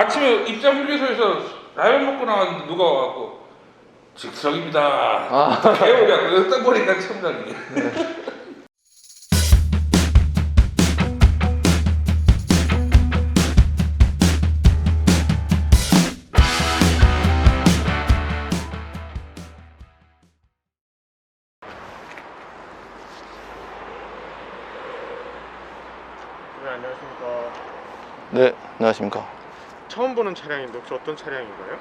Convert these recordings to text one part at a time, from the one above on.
아침에 입장 휴게소에서 라면 먹고 나왔는데 누가 와갖고 즉석입니다. 아. 개우야 그딱 보니까 첨단이. 네, 안녕하십니까. 네, 안녕하십니까. 처음 보는 차량인데 혹시 어떤 차량인가요?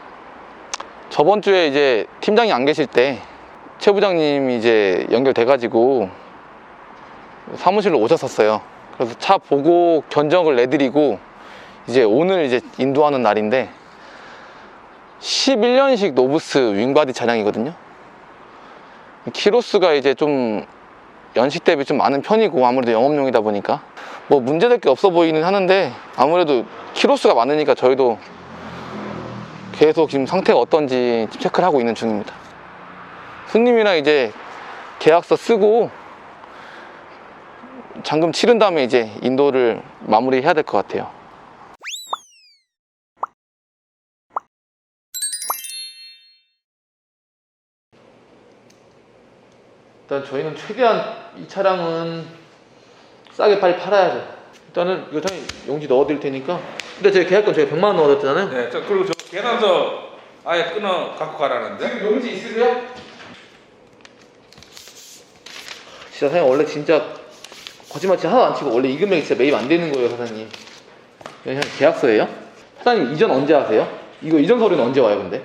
저번 주에 이제 팀장이 안 계실 때 최 부장님이 이제 연결돼가지고 사무실로 오셨었어요. 그래서 차 보고 견적을 내드리고 이제 오늘 이제 인도하는 날인데 11년식 노브스 윙바디 차량이거든요. 키로수가 이제 좀 연식 대비 좀 많은 편이고 아무래도 영업용이다 보니까 뭐 문제될 게 없어 보이는 하는데 아무래도 키로수가 많으니까 저희도 계속 지금 상태가 어떤지 체크를 하고 있는 중입니다. 손님이랑 이제 계약서 쓰고 잔금 치른 다음에 이제 인도를 마무리해야 될 것 같아요. 일단 저희는 최대한 이 차량은 싸게 빨리 팔아야죠. 일단은 이거 저희 용지 넣어드릴 테니까. 근데 제가 계약금 제가 100만 원 넣어드렸잖아요. 네, 저 그리고 저 계산서 아예 끊어 갖고 가라는데. 용지 있으세요? 진짜 사장님 원래 진짜 거짓말 진짜 하나도 안 치고 원래 이 금액이 진짜 매입 안 되는 거예요 사장님 그냥 계약서예요? 사장님 이전 언제 하세요? 이거 이전 서류는 언제 와요 근데?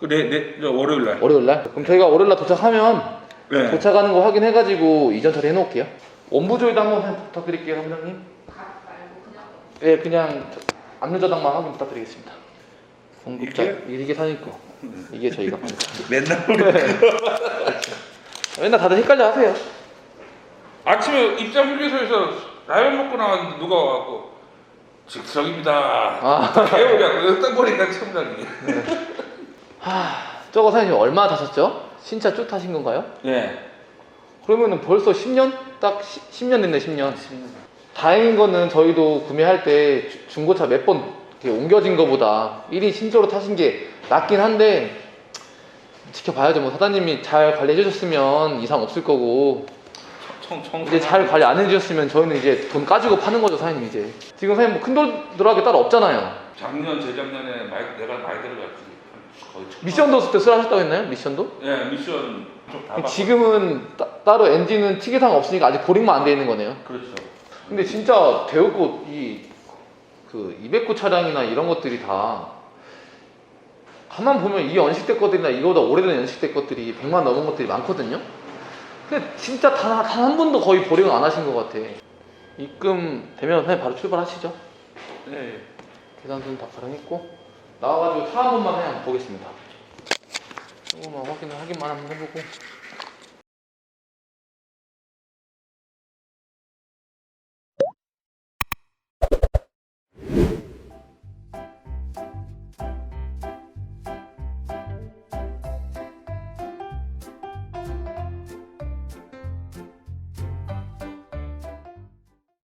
그내내 월요일 날. 월요일 날? 그럼 저희가 월요일 날 도착하면 네. 도착하는 거 확인해가지고 이전 처리 해놓을게요 원부 조회도 한번 부탁드릴게요 사장님 네 그냥 압류 저당만 확인 부탁드리겠습니다 공급자? 이게 사장님 거 이게 저희가 받는 거. 맨날 맨날 다들 헷갈려 하세요 아침에 입장 휴게소에서 라면 먹고 나왔는데 누가 와갖고 즉석입니다. 아. 개우야 그딱 보니까 첨단이. 하, 저거 사장님 얼마 타셨죠? 신차 쭉 타신 건가요? 네. 그러면은 벌써 10년? 딱 10, 년 됐네 10년 다행인 거는 저희도 구매할 때 주- 중고차 몇 번 옮겨진 거보다 1인 신조로 타신 게 낫긴 한데 지켜봐야죠 뭐 사장님이 잘 관리해 주셨으면 이상 없을 거고 청 청. 이제 잘 관리 안 해주셨으면 저희는 이제 돈 까지고 파는 거죠 사장님 이제 지금 사장님 뭐 큰돈 들어가게 따로 없잖아요 작년 재작년에 많이 내가 많이 들어갔지. 미션도 쓸때 쓰라 하셨다고 했나요? 미션도? 예 미션 좀다 지금은 따, 로 엔진은 특이사항 없으니까 아직 보링만 안 돼 있는 거네요. 그렇죠. 근데 진짜 대우고 이그 209 차량이나 이런 것들이 다 가만 보면 이 연식대 것들이나 이거보다 오래된 연식대 것들이 100만 넘은 것들이 많거든요. 근데 진짜 단 한 번도 거의 보링을 안 하신 것 같아. 입금 되면 그냥 바로 출발하시죠. 네. 계산서는 다 가능했고 나와가지고 차 한 번만 그냥 보겠습니다. 조금만 확인을 하기만 한번 해보고